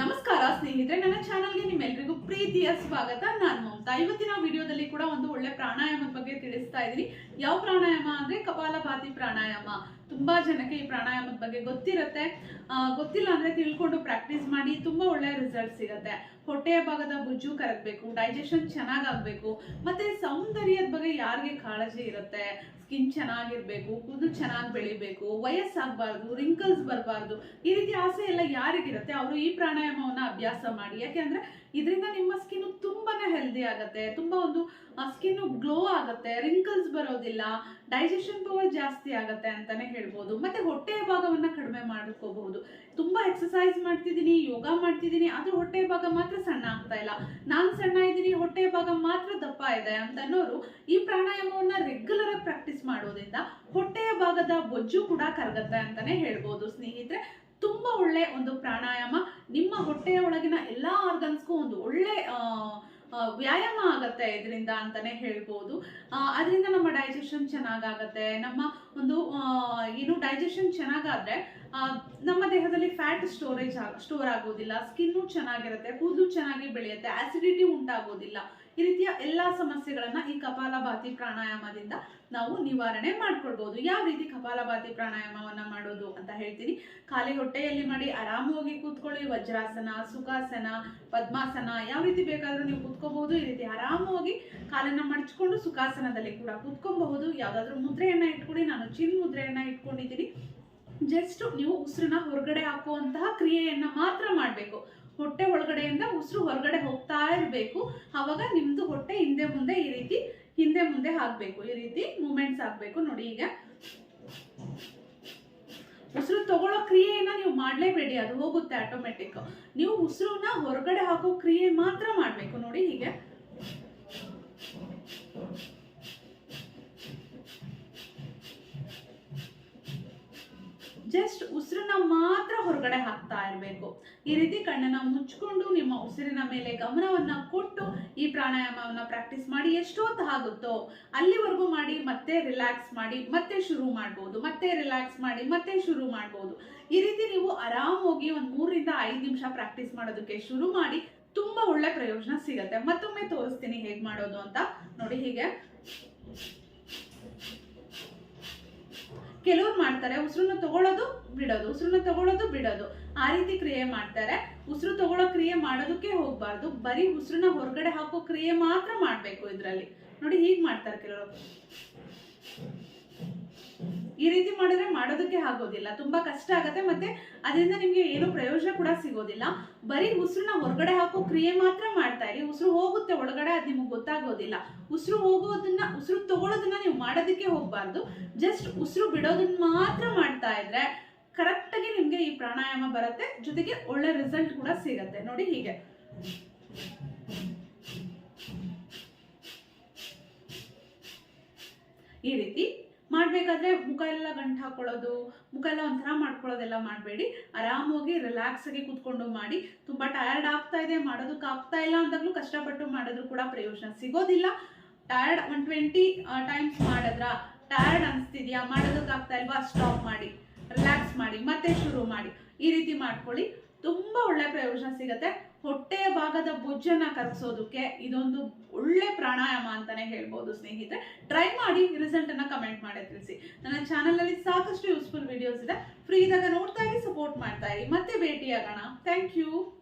ನಮಸ್ಕಾರ ಸ್ನೇಹಿತರೆ, ನನ್ನ ಚಾನಲ್ಗೆ ನಿಮ್ಮೆಲ್ಲರಿಗೂ ಪ್ರೀತಿಯ ಸ್ವಾಗತ. ನಾನು ಮಮತಾ. ಇವತ್ತಿನ ವಿಡಿಯೋದಲ್ಲಿ ಕೂಡ ಒಂದು ಒಳ್ಳೆ ಪ್ರಾಣಾಯಾಮದ ಬಗ್ಗೆ ತಿಳಿಸ್ತಾ ಇದ್ದೀನಿ. ಯಾವ ಪ್ರಾಣಾಯಾಮ ಅಂದ್ರೆ ಕಪಾಲಭಾತಿ ಪ್ರಾಣಾಯಾಮ. ತುಂಬಾ ಜನಕ್ಕೆ ಈ ಪ್ರಾಣಾಯಾಮದ ಬಗ್ಗೆ ಗೊತ್ತಿರುತ್ತೆ. ಗೊತ್ತಿಲ್ಲ ಅಂದ್ರೆ ತಿಳ್ಕೊಂಡು ಪ್ರಾಕ್ಟೀಸ್ ಮಾಡಿ ತುಂಬಾ ಒಳ್ಳೆ ರಿಸಲ್ಟ್ ಸಿಗುತ್ತೆ. ಹೊಟ್ಟೆಯ ಭಾಗದ ಬುಜ್ಜು ಕರಗಬೇಕು ಡೈಜೆಷನ್ ಚೆನ್ನಾಗಾಗಬೇಕು, ಮತ್ತೆ ಸೌಂದರ್ಯದ ಬಗ್ಗೆ ಯಾರಿಗೆ ಕಾಳಜಿ ಇರುತ್ತೆ? ಸ್ಕಿನ್ ಚೆನ್ನಾಗಿರ್ಬೇಕು, ಕೂದಲು ಚೆನ್ನಾಗಿ ಬೆಳಿಬೇಕು, ವಯಸ್ಸಾಗಬಾರ್ದು ರಿಂಕಲ್ಸ್ ಬರಬಾರ್ದು, ಈ ರೀತಿ ಆಸೆ ಎಲ್ಲ ಯಾರಿಗಿರುತ್ತೆ? ಅವರು ಈ ಪ್ರಾಣಾಯಾಮವನ್ನ ಅಭ್ಯಾಸ ಮಾಡಿ. ಯಾಕೆಂದ್ರೆ ಇದರಿಂದ ನಿಮ್ಮ ಸ್ಕಿನ್ ತುಂಬಾನೇ ಹೆಲ್ದಿ ಆಗುತ್ತೆ, ತುಂಬಾ ಒಂದು ಸ್ಕಿನ್ ಗ್ಲೋ ಆಗುತ್ತೆ ರಿಂಕಲ್ಸ್ ಬರೋದಿಲ್ಲ ಡೈಜೆಷನ್ ಪವರ್ ಜಾಸ್ತಿ ಆಗುತ್ತೆ ಅಂತಾನೆ ಹೇಳ್ಬೋದು. ಮತ್ತೆ ಹೊಟ್ಟೆಯ ಭಾಗವನ್ನ ಕಡಿಮೆ ಮಾಡ್ಕೋಬಹುದು. ತುಂಬಾ ಎಕ್ಸಸೈಸ್ ಮಾಡ್ತಿದ್ದೀನಿ, ಯೋಗ ಮಾಡ್ತಿದ್ದೀನಿ, ಆದ್ರೂ ಹೊಟ್ಟೆಯ ಭಾಗ ಮಾತ್ರ ಸಣ್ಣ ಆಗ್ತಾ ಇಲ್ಲ. ನಾನು ಸಣ್ಣ ಇದ್ದೀನಿ, ಹೊಟ್ಟೆಯ ಭಾಗ ಮಾತ್ರ ದಪ್ಪ ಇದೆ ಅಂತ ಅನ್ನೋರು ಈ ಪ್ರಾಣಾಯಾಮವನ್ನ ರೆಗ್ಯುಲರ್ ಆಗಿ ಪ್ರಾಕ್ಟೀಸ್ ಮಾಡೋದ್ರಿಂದ ಹೊಟ್ಟೆಯ ಭಾಗದ ಬೊಜ್ಜು ಕೂಡ ಕರಗತ್ತೆ ಅಂತಾನೆ ಹೇಳ್ಬೋದು. ಸ್ನೇಹಿತರೆ ತುಂಬಾ ಒಳ್ಳೆ ಒಂದು ಪ್ರಾಣಾಯಾಮ. ನಿಮ್ಮ ಹೊಟ್ಟೆಯ ಒಳಗಿನ ಎಲ್ಲಾ ಆರ್ಗನ್ಸ್ಗೂ ಒಂದು ಒಳ್ಳೆ ವ್ಯಾಯಾಮ ಆಗತ್ತೆ ಇದರಿಂದ ಅಂತಾನೆ ಹೇಳ್ಬೋದು. ಅದರಿಂದ ನಮ್ಮ ಡೈಜೆಷನ್ ಚೆನ್ನಾಗಾಗತ್ತೆ ನಮ್ಮ ಒಂದು ಏನು ಡೈಜೆಷನ್ ಚೆನ್ನಾಗಾದ್ರೆ ನಮ್ಮ ದೇಹದಲ್ಲಿ ಫ್ಯಾಟ್ ಸ್ಟೋರೇಜ್ ಸ್ಟೋರ್ ಆಗೋದಿಲ್ಲ ಸ್ಕಿನ್ನು ಚೆನ್ನಾಗಿರುತ್ತೆ, ಕೂದಲು ಚೆನ್ನಾಗಿ ಬೆಳೆಯುತ್ತೆ ಆಸಿಡಿಟಿ ಉಂಟಾಗೋದಿಲ್ಲ. ಈ ರೀತಿಯ ಎಲ್ಲಾ ಸಮಸ್ಯೆಗಳನ್ನ ಈ ಕಪಾಲಭಾತಿ ಪ್ರಾಣಾಯಾಮದಿಂದ ನಾವು ನಿವಾರಣೆ ಮಾಡ್ಕೊಳ್ಬಹುದು ಯಾವ ರೀತಿ ಕಪಾಲಭಾತಿ ಪ್ರಾಣಾಯಾಮವನ್ನ ಮಾಡೋದು ಅಂತ ಹೇಳ್ತೀನಿ. ಖಾಲಿ ಹೊಟ್ಟೆಯಲ್ಲಿ ಮಾಡಿ ಆರಾಮವಾಗಿ ಕೂತ್ಕೊಳ್ಳಿ. ವಜ್ರಾಸನ, ಸುಖಾಸನ, ಪದ್ಮಾಸನ, ಯಾವ ರೀತಿ ಬೇಕಾದ್ರೂ ನೀವು ಕೂತ್ಕೋಬಹುದು. ಈ ರೀತಿ ಆರಾಮವಾಗಿ ಕಾಲನ್ನ ಮಡಚ್ಕೊಂಡು ಸುಖಾಸನದಲ್ಲಿ ಕೂಡ ಕೂತ್ಕೊಬಹುದು. ಯಾವ್ದಾದ್ರು ಮುದ್ರೆಯನ್ನ ಇಟ್ಕೊಳ್ಳಿ. ನಾನು ಚಿನ್ ಮುದ್ರೆಯನ್ನ ಇಟ್ಕೊಂಡಿದ್ದೀನಿ. ಜಸ್ಟ್ ನೀವು ಉಸಿರನ್ನ ಹೊರಗಡೆ ಹಾಕುವಂತಹ ಕ್ರಿಯೆಯನ್ನ ಮಾತ್ರ ಮಾಡಬೇಕು. ಹೊಟ್ಟೆ ಒಳಗಡೆಯಿಂದ ಉಸಿರು ಹೊರಗಡೆ ಹೋಗ್ತಾ ಇರಬೇಕು. ಅವಾಗ ನಿಮ್ದು ಹೊಟ್ಟೆ ಹಿಂದೆ ಮುಂದೆ ಈ ರೀತಿ, ಹಿಂದೆ ಮುಂದೆ ಹಾಕಬೇಕು. ಈ ರೀತಿ ಮೂಮೆಂಟ್ಸ್ ಆಗಬೇಕು ನೋಡಿ ಈಗ. ಉಸಿರು ತಗೊಳ್ಳೋ ಕ್ರಿಯೆಯನ್ನ ನೀವು ಮಾಡಲೇಬೇಡಿ. ಅದು ಹೋಗುತ್ತೆ ಆಟೋಮೆಟಿಕ್ ನೀವು ಉಸಿರನ್ನ ಹೊರಗಡೆ ಹಾಕೋ ಕ್ರಿಯೆ ಮಾತ್ರ ಮಾಡಬೇಕು. ನೋಡಿ ಹೀಗೆ. ಜಸ್ಟ್ ಉಸಿರನ್ನ ಮಾತ್ರ ಹೊರಗಡೆ ಹಾಕ್ತಾ ಇರಬೇಕು. ಈ ರೀತಿ ಕಣ್ಣನ್ನ ಮುಚ್ಕೊಂಡು ನಿಮ್ಮ ಉಸಿರಿನ ಮೇಲೆ ಗಮನವನ್ನ ಕೊಟ್ಟು ಈ ಪ್ರಾಣಾಯಾಮವನ್ನ ಪ್ರಾಕ್ಟೀಸ್ ಮಾಡಿ ಎಷ್ಟೊತ್ತು ಆಗುತ್ತೋ ಅಲ್ಲಿವರೆಗೂ ಮಾಡಿ, ಮತ್ತೆ ರಿಲ್ಯಾಕ್ಸ್ ಮಾಡಿ, ಮತ್ತೆ ಶುರು ಮಾಡ್ಬೋದು, ಮತ್ತೆ ರಿಲ್ಯಾಕ್ಸ್ ಮಾಡಿ, ಮತ್ತೆ ಶುರು ಮಾಡ್ಬೋದು. ಈ ರೀತಿ ನೀವು ಆರಾಮಾಗಿ ಒಂದು ಮೂರರಿಂದ ಐದು ನಿಮಿಷ ಪ್ರಾಕ್ಟೀಸ್ ಮಾಡೋದಕ್ಕೆ ಶುರು ಮಾಡಿ ತುಂಬಾ ಒಳ್ಳೆ ಪ್ರಯೋಜನ ಸಿಗತ್ತೆ. ಮತ್ತೊಮ್ಮೆ ತೋರಿಸ್ತೀನಿ ಹೇಗ್ ಮಾಡೋದು ಅಂತ. ನೋಡಿ ಹೀಗೆ. ಕೆಲವ್ರು ಮಾಡ್ತಾರೆ, ಉಸಿರನ್ನ ತಗೊಳ್ಳೋದು ಬಿಡೋದು, ಉಸಿರನ್ನ ತಗೊಳ್ಳೋದು ಬಿಡೋದು. ಆ ರೀತಿ ಕ್ರಿಯೆ ಮಾಡ್ತಾರೆ. ಉಸಿರು ತಗೊಳ್ಳೋ ಕ್ರಿಯೆ ಮಾಡೋದಕ್ಕೆ ಹೋಗ್ಬಾರ್ದು. ಬರೀ ಉಸಿರನ್ನ ಹೊರಗಡೆ ಹಾಕೋ ಕ್ರಿಯೆ ಮಾತ್ರ ಮಾಡ್ಬೇಕು ಇದ್ರಲ್ಲಿ. ನೋಡಿ ಹೀಗ್ ಮಾಡ್ತಾರೆ ಕೆಲವರು. ಈ ರೀತಿ ಮಾಡಿದ್ರೆ ಮಾಡೋದಕ್ಕೆ ಆಗೋದಿಲ್ಲ. ತುಂಬಾ ಕಷ್ಟ ಆಗತ್ತೆ ಮತ್ತೆ ಅದರಿಂದ ನಿಮ್ಗೆ ಏನು ಪ್ರಯೋಜನ ಕೂಡ ಸಿಗೋದಿಲ್ಲ. ಬರೀ ಉಸಿರನ್ನ ಹೊರಗಡೆ ಹಾಕೋ ಕ್ರಿಯೆ ಮಾತ್ರ ಮಾಡ್ತಾ ಇರಿ. ಉಸಿರು ಹೋಗುತ್ತೆ ಒಳಗಡೆ, ಅದು ನಿಮಗೆ ಗೊತ್ತಾಗೋದಿಲ್ಲ. ಉಸಿರು ಹೋಗೋದನ್ನ, ಉಸಿರು ತಗೊಳ್ಳೋದನ್ನ ನೀವು ಮಾಡೋದಕ್ಕೆ ಹೋಗ್ಬಾರ್ದು. ಜಸ್ಟ್ ಉಸಿರು ಬಿಡೋದನ್ನ ಮಾತ್ರ ಮಾಡ್ತಾ ಇದ್ರೆ ಕರೆಕ್ಟ್ ಆಗಿ ನಿಮ್ಗೆ ಈ ಪ್ರಾಣಾಯಾಮ ಬರುತ್ತೆ. ಜೊತೆಗೆ ಒಳ್ಳೆ ರಿಸಲ್ಟ್ ಕೂಡ ಸಿಗತ್ತೆ. ನೋಡಿ ಹೀಗೆ. ಈ ರೀತಿ ಮಾಡ್ಬೇಕಾದ್ರೆ ಮುಖ ಎಲ್ಲ ಗಂಟು ಹಾಕೊಳ್ಳೋದು, ಮುಖ ಎಲ್ಲ ಒಂಥರ ಮಾಡ್ಕೊಳ್ಳೋದೆಲ್ಲ ಮಾಡಬೇಡಿ. ರಿಲ್ಯಾಕ್ಸ್ ಆಗಿ ಕೂತ್ಕೊಂಡು ಮಾಡಿ. ತುಂಬಾ ಟಯರ್ಡ್ ಆಗ್ತಾ ಇದೆ, ಮಾಡೋದಕ್ಕೆ ಆಗ್ತಾ ಇಲ್ಲ ಅಂದಾಗ್ಲೂ ಕಷ್ಟಪಟ್ಟು ಮಾಡಿದ್ರು ಕೂಡ ಪ್ರಯೋಜನ ಸಿಗೋದಿಲ್ಲ. ಟಯರ್ಡ್ ಒನ್ ಟ್ವೆಂಟಿ ಟೈಮ್ಸ್ ಮಾಡಿದ್ರ? ಟಯರ್ಡ್ ಅನಿಸ್ತಿದ್ಯಾ? ಮಾಡೋದಕ್ಕಾಗ್ತಾ ಇಲ್ವಾ? ಸ್ಟಾಪ್ ಮಾಡಿ. ರಿಲ್ಯಾಕ್ಸ್ ಮಾಡಿ. ಮತ್ತೆ ಶುರು ಮಾಡಿ. ಈ ರೀತಿ ಮಾಡ್ಕೊಳ್ಳಿ. ತುಂಬಾ ಒಳ್ಳೆ ಪ್ರಯೋಜನ ಸಿಗತ್ತೆ. ಹೊಟ್ಟೆಯ ಭಾಗದ ಬೊಜ್ಜನ್ನ ಕರಗಿಸೋದಕ್ಕೆ ಇದೊಂದು ಒಳ್ಳೆ ಪ್ರಾಣಾಯಾಮ ಅಂತಾನೆ ಹೇಳ್ಬೋದು ಸ್ನೇಹಿತರೆ. ಟ್ರೈ ಮಾಡಿ ರಿಸಲ್ಟ್ ಅನ್ನ ಕಮೆಂಟ್ ಮಾಡಿ ತಿಳಿಸಿ. ನನ್ನ ಚಾನಲ್ ಅಲ್ಲಿ ಸಾಕಷ್ಟು ಯೂಸ್ಫುಲ್ ವಿಡಿಯೋಸ್ ಇದೆ. ಫ್ರೀ ಇದ್ದಾಗ ನೋಡ್ತಾ ಇರಿ ಸಪೋರ್ಟ್ ಮಾಡ್ತಾ ಇರಿ. ಮತ್ತೆ ಭೇಟಿಯಾಗೋಣ. Thank you